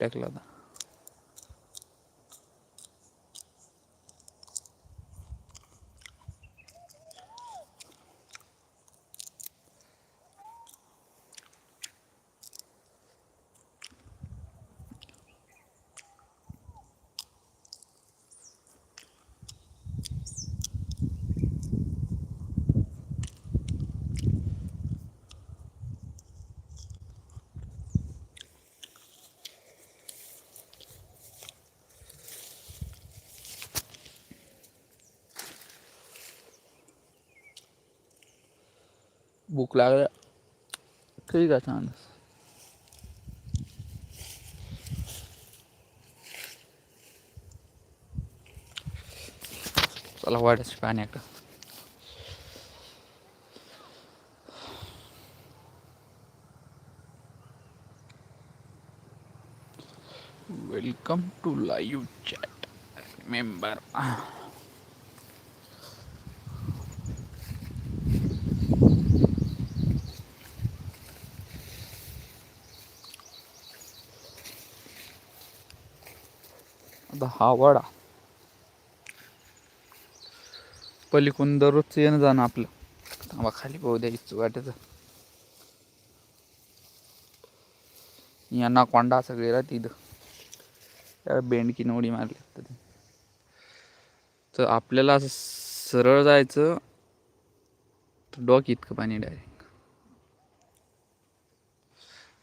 टाकला होता भूक लागल्या काही का छान चला वाढच पाण्याक welcome to live chat member आता हा वाडा पलीकडून दररोजचं येणं जाणं आपलं. थांबा खाली पाहू द्यायचं वाट्याचं यांना कोंडा सगळे राहते इथं. त्या बेंडकी नवडी मारली तर आपल्याला असं सरळ जायचं तर डोक इतकं पाणी डायरेक्ट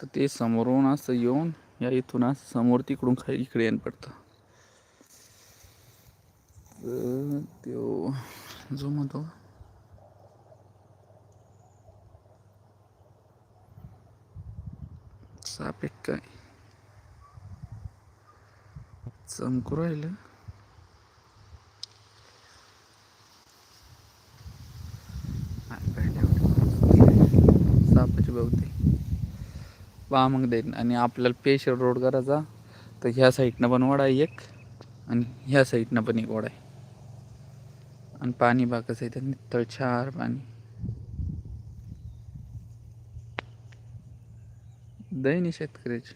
तर ते समोरून असं येऊन या इथून असं समोर तिकडून खाली इकडे येणं पडतं. त्यो जो म्हणतो साप एक काय चमकू राहिलं सापाची बघते पहा मग देईन आणि आपल्याला पेशल रोड करायचा तर ह्या साईडनं पण वडा आहे एक आणि ह्या साईडनं पण एक वडा आहे आणि पाणी बा कसं आहे त्या नितळ छार पाणी दैनी शेतकऱ्याची.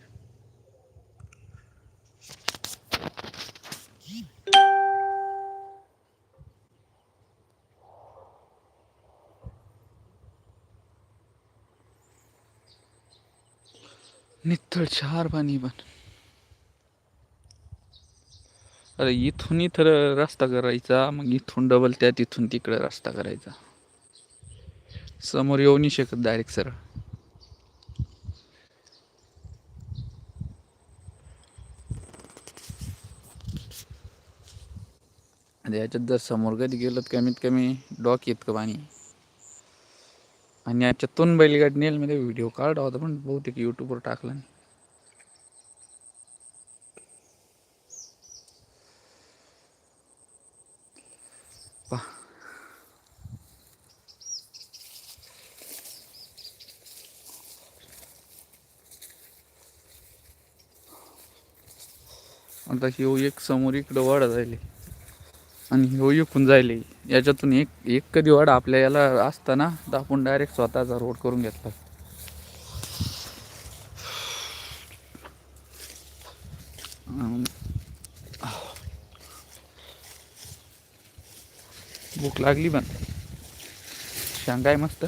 नितळ छार पाणी पण. अरे इथून इथं रस्ता करायचा मग इथून डबल त्या तिथून तिकडं रस्ता करायचा. समोर येऊ नाही शकत डायरेक्ट सर याच्यात जर समोर कधी गेलं तर कमीत कमी डॉक येत का पाणी. आणि याच्यातून बैलगाडी नेल मध्ये व्हिडिओ काढला होता पण बहुतेक युट्यूबवर टाकला नाही. आता ह्यो एक समोर इकडं वाढ जायले आणि ह्यो इकून जायले. याच्यातून एक एक कधी वाढ आपल्या याला असताना तर आपण डायरेक्ट स्वतःचा रोड करून घेतला. भूक लागली पण. शांगाय मस्त.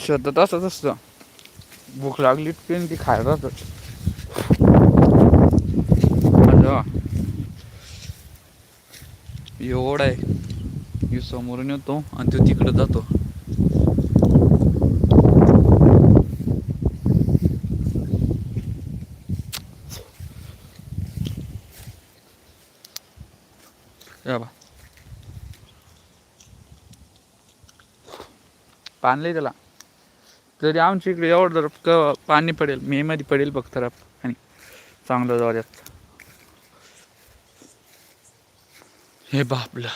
शब्द तसंच असतं. भूक लागली की ती खायला राहतात माझा एवढा आहे. मी समोरून येतो आणि तो तिकडे जातो. पाणलंय त्याला. तरी आमच्या इकडे एवढं जर क पाणी पडेल मे मध्ये पडेल बघ तर आणि चांगलं जोरात हे बापलं.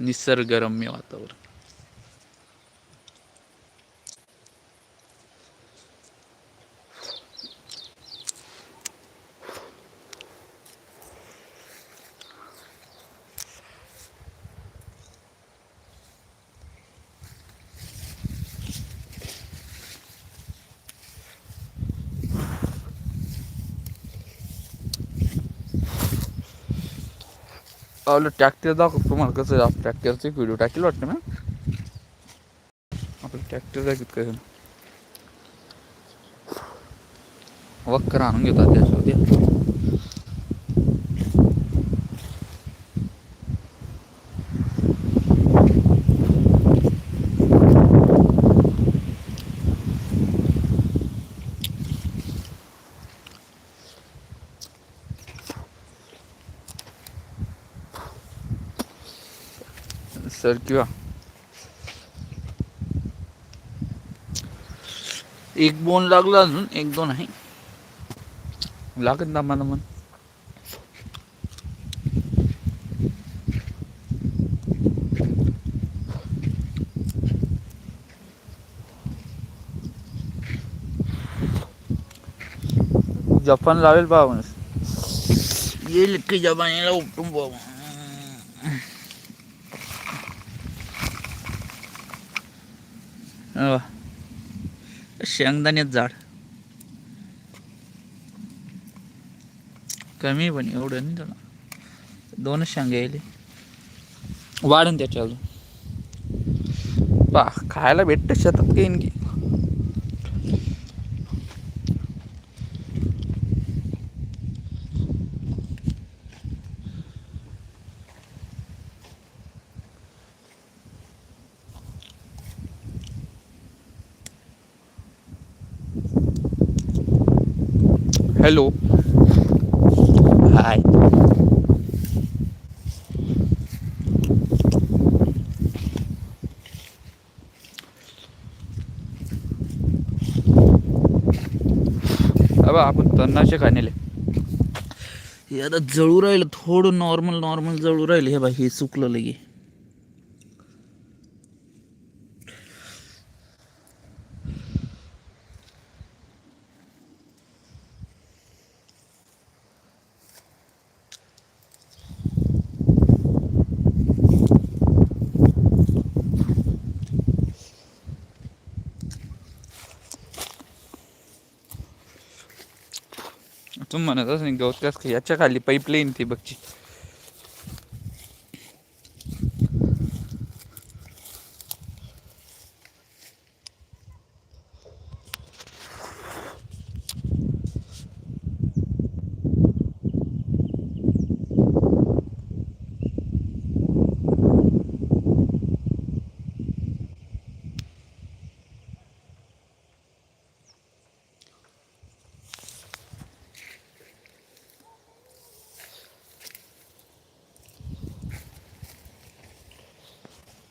निसर्गरम्य वातावरण. आपलं ट्रॅक्टर दाखव तुम्हाला कसं आहे. ट्रॅक्टरचे व्हिडिओ टाकेल वाटतं ना? आपलं ट्रॅक्टर दाखवत काय वक्कर आणून घेतात त्याच्यावर सर किंवा एक बोन लागला अजून एक दोन आहे. लागत ना मला मन जपान लावेल बा येईल की जपानीला उपटून बाबा अ, शेंगदाण्यात झाड. कमी पण एवढं नाही त्याला दोनच शेंगा यायले. वाढन त्याच्या अजून. पा खायला भेटतं शेतात काही की हॅलो. हाय. अबा आपण तन्नाशे खाणेले हे आता जळू राहिलं थोडं नॉर्मल नॉर्मल जळू राहिलं. हे बा हे सुकलं लगे. तुम्ही म्हणत असं गवत की याच्या खाली पाईपलाईन ती बघची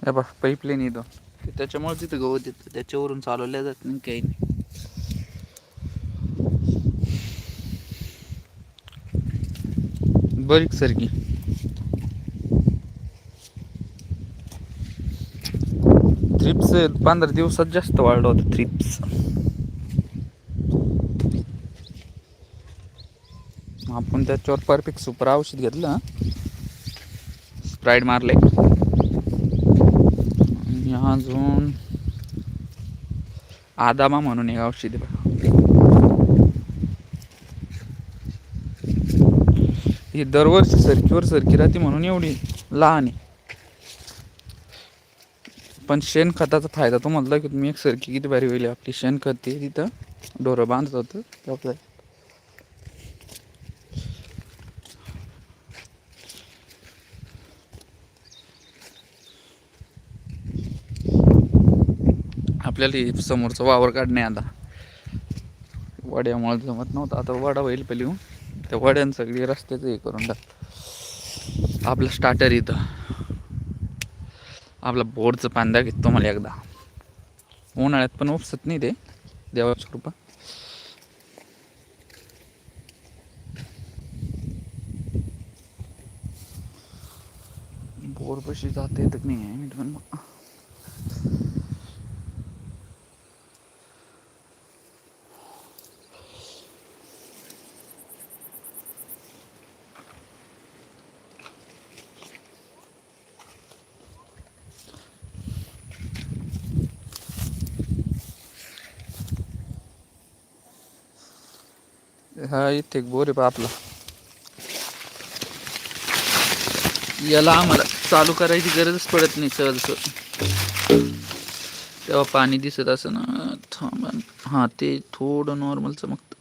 हे बघ पाईपलाईन येतो ते त्याच्यामुळे तिथं गवत येतं. त्याच्यावरून चालवल्या जात नाही काही नाही. बारीक सारखी. थ्रिप्स पंधरा दिवसात जास्त वाढलं होतं थ्रिप्स आपण त्याच्यावर परफेक्ट सुपर औषध घेतलं स्प्राईड मारले अजून आदामा म्हणून एक औषध बघा. ही दरवर्षी सरकीवर सरकी राहते म्हणून एवढी लहान आहे. पण शेणखताचा फायदा तो म्हटलं की तुम्ही एक सरकी किती भारी होईल आपली. शेणखत ते तिथं डोरं बांधत होतं. आपल्याला समोरचा वावर काढणे आता. वड्यामुळे जमत नव्हतं. आता वडा होईल पहिले येऊन त्या वड्यानं सगळी रस्त्याचं हे करून टाक. आपलं स्टार्टर इथं. आपला बोर्डचं पांदा घेतो मला एकदा. उन्हाळ्यात पण उपसत नाही ते. देवाची कृपा. बोर पशी तर नाही आहे. मी पण हा इथे एक बोर आहे पहा आपला. याला आम्हाला चालू करायची गरजच पडत नाही सहज तेव्हा पाणी दिसत असं ना थांबा हां ते थोडं नॉर्मल चमकतं.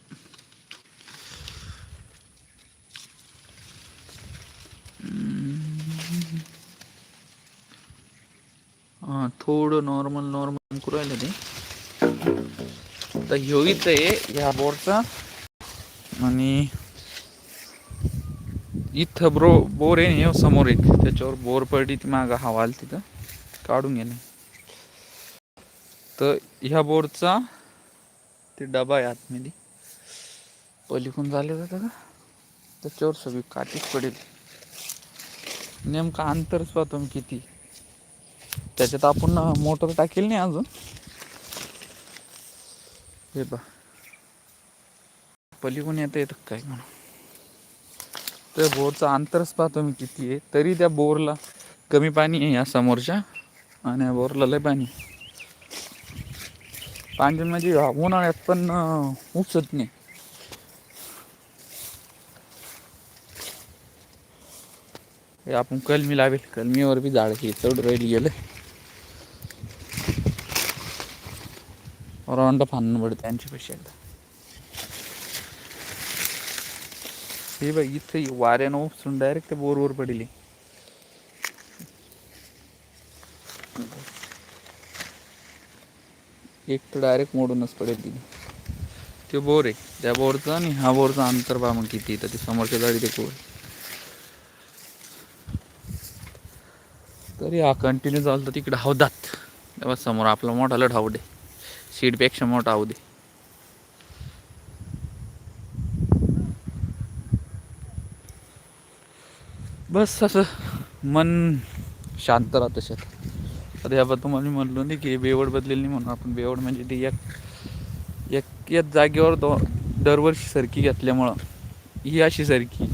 हां थोडं नॉर्मल नॉर्मल करू राहिलं ते. तर ह्यो इथं आहे ह्या बोर्डचा आणि इथं ब्रो बोर आहे ना, समोर एक. त्याच्यावर बोर पडली ती मागं हवा तिथं. काढून गेले. तर ह्या बोरचा ते डबा आहे आतमध्ये. पलिकून झाले जातं का त्याच्यावर सगळी काठीच पडेल. नेमका अंतरच पाहतो मी किती. त्याच्यात आपण मोटर टाकेल नाही अजून. हे बा पलीकडून येता येतं काय म्हणून? त्या बोरचा अंतरच पाहतो मी किती आहे. तरी त्या बोरला कमी पाणी आहे या समोरच्या आणि या बोरला लय पाणी पाणी म्हणजे उन्हाळ्यात पण उपसत नाही. हे आपण कलमी लावेल. कलमीवर बी झाड हे चढ राहिली गेलं. राऊंड फाणं पडतं त्यांच्यापेक्षा एकदा. हे बघ इथं वाऱ्यानं उपसून डायरेक्ट ते बोरवर पडली. एक तर डायरेक्ट मोडूनच पडेल तिने. ते बोर आहे त्या बोरचा आणि हा बोरचा अंतर पहा मग किती तर ते समोरच्या जाडी ते कोर तरी हा कंटिन्यू चालतो तिकडे हौदात. तेव्हा समोर आपला मोठा लढ हाऊ दे मोठा हाऊ बस असं मन शांत राहतं शेत आता याबद्दल तुम्हाला मी म्हणलो नाही की बेवड बदलेली नाही म्हणून आपण बेवड म्हणजे ती एक एक या जागेवर दो दरवर्षी सरकी घेतल्यामुळं ही अशी सरकी.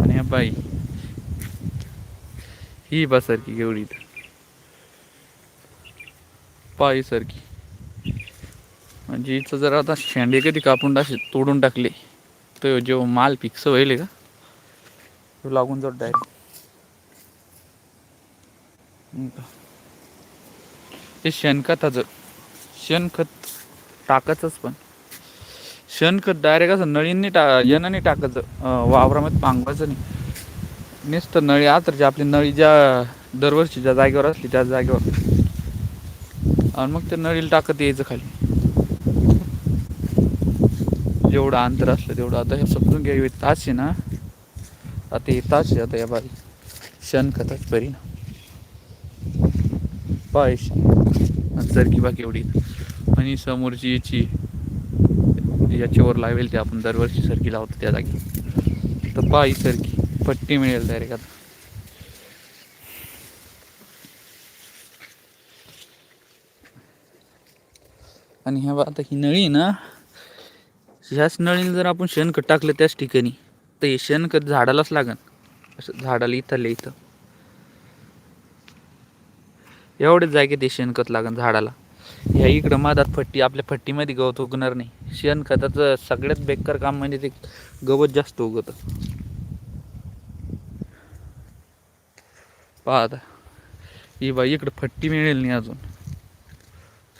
आणि या बाई ही बा सरकी एवढी पायी सरकी. म्हणजे हिचं जर आता शेंडे कधी कापून असे तोडून टाकले तर जेव्हा माल पिक्स होईल का? लागून जात डायरेक्ट ते शेणखताचं शेणखत टाकायचंच पण. शेणखत डायरेक्ट असं नळींनी टा येणं नाही टाकायचं वावरामध्ये पांगवायचं नाही. नुसतं नळी आतरची आपली नळी ज्या दरवर्षी ज्या जागेवर असली त्या जागेवर. आणि मग ते नळीला टाकत यायचं खाली. जेवढं अंतर असलं तेवढं. आता हे समजून घ्यावी तास आहे ना. आता हे तास आहे आता या बाई शेणखताच परिणाम पाय सरकी बाकी एवढी आणि समोरची याची याच्यावर लावेल ते आपण दरवर्षी सरकी लावतो त्या जागी. तर पाय सरकी पट्टी मिळेल डायरेक्ट आता. आणि ह्या बा आता ही नळी आहे ना ह्याच नळीला जर आपण शेणखत टाकलं त्याच ठिकाणी. तर कधी शेणखत झाडालाच लागन. असं झाडाला इथं इथं. एवढेच जागे ते शेणखत लागन झाडाला. ह्या इकडं मधात फट्टी आपल्या फट्टीमध्ये गवत उगणार नाही. शेणखताचं सगळ्यात बेकार काम म्हणजे ते गवत जास्त उगत. पहा ही बाई इकडं फट्टी मिळेल नाही अजून.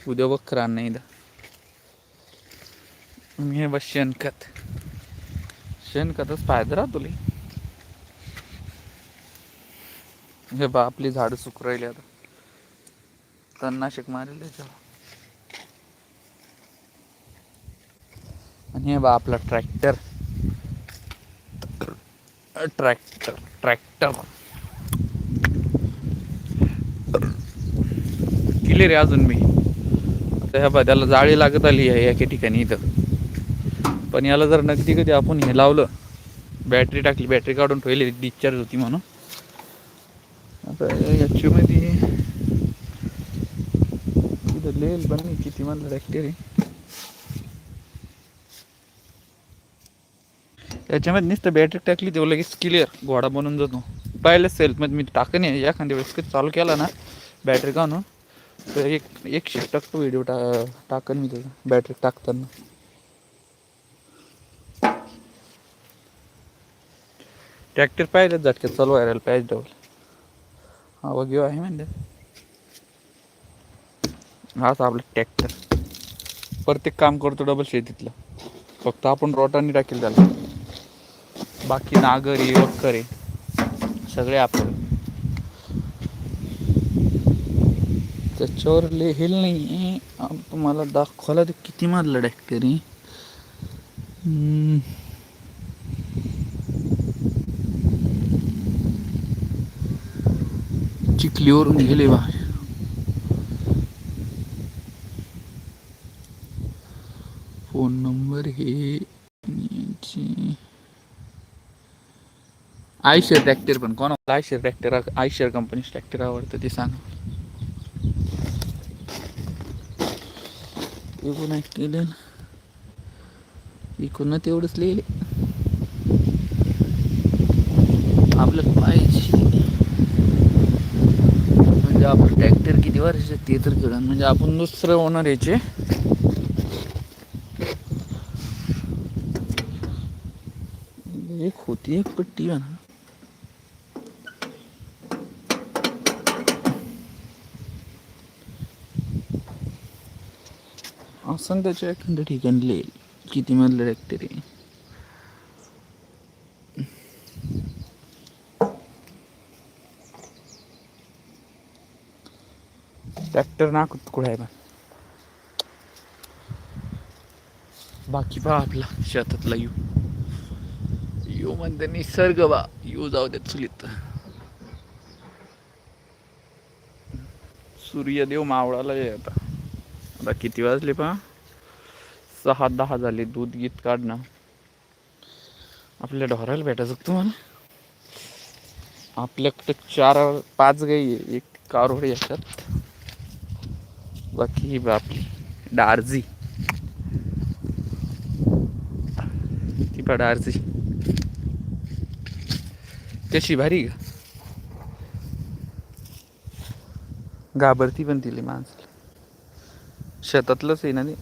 उद्या बकरा नाही इथं. हे बस शेणखत शेणखतच फायदा राहतो लई. हे बा आपली झाडं सुकरायली राहिली आता. तणनाशक मारेल त्याच्यावर. आणि हे बा आपला ट्रॅक्टर. Tractor tractor. क्लिअर रे अजून मी. आता ह्या बा त्याला जाळी लागत आली आहे एके ठिकाणी इथं. पण याला जर नगदी कधी आपण हे लावलं बॅटरी टाकली बॅटरी काढून ठेवली डिस्चार्ज होती म्हणून. आता याच्यामध्ये इथं लिहिल पण नाही किती म्हणलं बॅक्टेरिया याच्यामध्ये नुसतं बॅटरी टाकली तेव्हा लगेच क्लिअर घोडा बनून जातो. पाहिलं सेल्फमध्ये मी टाकन आहे एखाद्या वेळेस चालू केला ना बॅटरी काढून तर एक एक शिफ्ट टाकतो व्हिडिओ टा टाकन मी त्याचा बॅटरी टाकताना. ट्रॅक्टर पाहिलेच झटक्यात चालू व्हायला पाहिजे डबल हा घेऊ आहे म्हणजे हाच आपलं ट्रॅक्टर प्रत्येक काम करतो डबल शेतीतलं. फक्त आपण रोटाने टाकेल त्याला. बाकी नागर आहे वक्कर आहे. सगळे आपण. त्याच्यावर लिहिल नाही तुम्हाला दाखवायला ते किती मारलं ट्रॅक्टर आहे हम्म. चिखलीवरून गेले बा फोन नंबर हे आयशर ट्रॅक्टर पण कोणाला आयशर ट्रॅक्टर आयशर कंपनीच ट्रॅक्टर आवडतं ते सांग. एकूण केलं एकूण तेवढंच लिहिले. आपलं पाहिजे म्हणजे तर किती वर्षाचं ते तर कळण म्हणजे आपण दुसरं ओनर याचे एक होती एक पट्टी म्हणा असं त्याच्या एखाद्या ठिकाणी लिहिल. किती मधलं ट्रॅक्टर आहे? ट्रॅक्टर नाक कुठं आहे बाकी पहा आपला शेतातला यू. यू म्हणते निसर्ग बा यू जाऊ दे चुलीत. सूर्यदेव मावळाला आहे आता. आता किती वाजले पहा? सहा दहा झाले दूध गीत काढणं. आपल्या ढोरायला भेटायचं का तुम्हाला? आपल्याकडे चार पाच गाई आहे एक कारोड याच्यात बाकी बा आपली डार्झी. ती पा डार्झी. कशी भारी का घाबरती पण दिली माणसाला शेतातलंच आहे ना ते.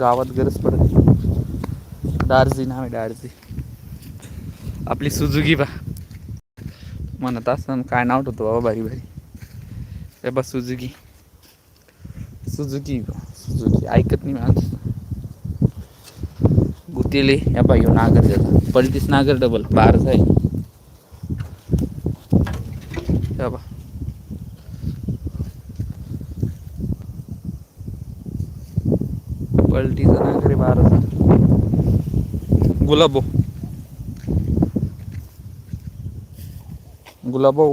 गावात गरज पडत नाही. ना नाव आहे डार्झी. आपली सुजुकी बा म्हणत असताना काय नाव ठेवतो बाबा भारी भारी. हे बा सुजुकी सुजुकी सुजुकी ऐकत नाही माणूस गुतेले या बाई नागर गेला पलटीस नागर डबल बारच आहे या बा पलटीचा नागर बाराचा गुलाबो गुलाबो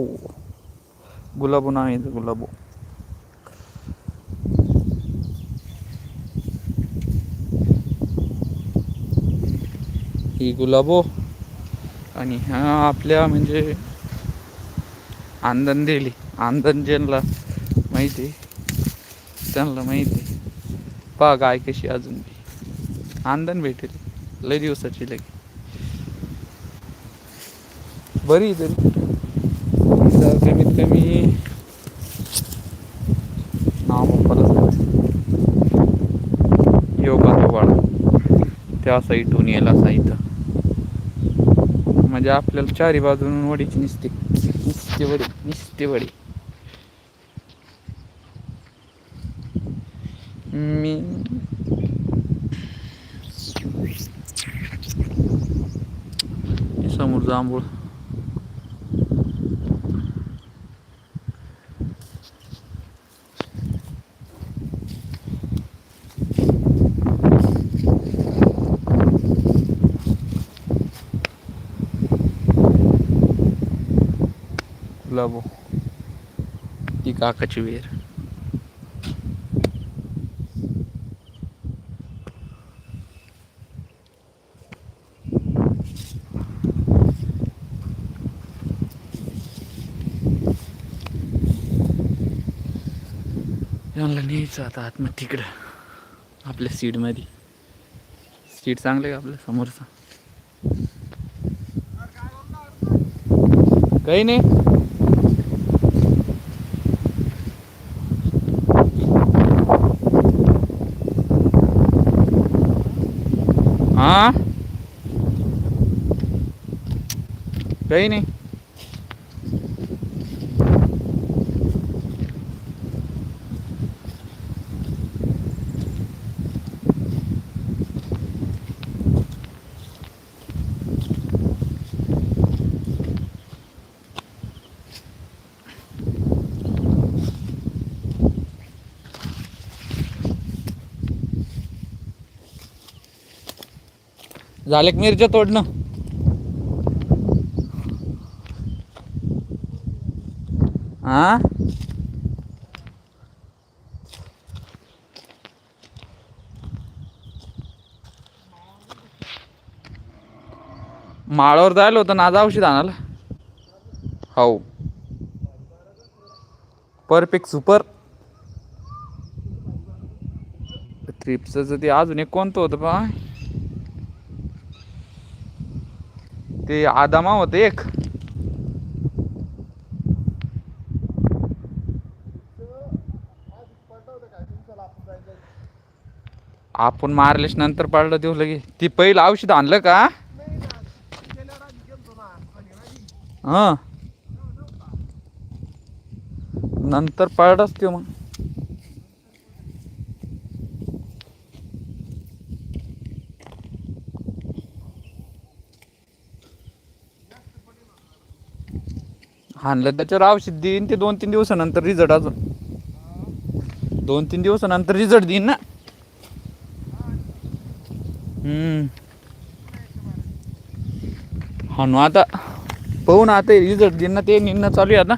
गुलाबो नाव आहे गुलाबो ही गुलाबो आणि ह्या आपल्या म्हणजे आंदन दिली आंदन ज्यांना माहिती आहे त्यांना माहिती आहे. पहा गाय कशी अजून बी. आंदन भेटेल लय दिवसाची लगे. बरी तरी. कमीत कमी नाव योगा तो वाढा. त्या साईटून येईल असा म्हणजे आपल्याला चारी बाजून वडीची निसते. निसते वडी निसते वडी. मी समोर जांभूळ गुलाबो ती काकाची वेर यांना न्यायचं आता आत्म तिकडं. आपल्या सीडमध्ये सीट चांगलं आहे का आपल्या समोरचा. काही नाही. Ah. Kayak ini. झाले मिरच्या तोडणं? हा माळावर जायला होतं ना जाऊशी औषध आणायला. हो. Perfect super. ट्रिपचं ते अजून एक कोणतं होतं पा ते आदामा होते एक. आपण मारलेस नंतर पाळलं देऊ लगे. ती पहिलं औषध आणलं का? हा. नंतर पाडच ते मग. हाणलं त्याच्यावर औषध देईन ते दोन तीन दिवसानंतर रिझल्ट अजून. दोन तीन दिवसानंतर रिझल्ट देईन ना. हम्म. हा आता. पाहू ना आता रिझल्ट देईन ना ते निघणं चालू आहे आता.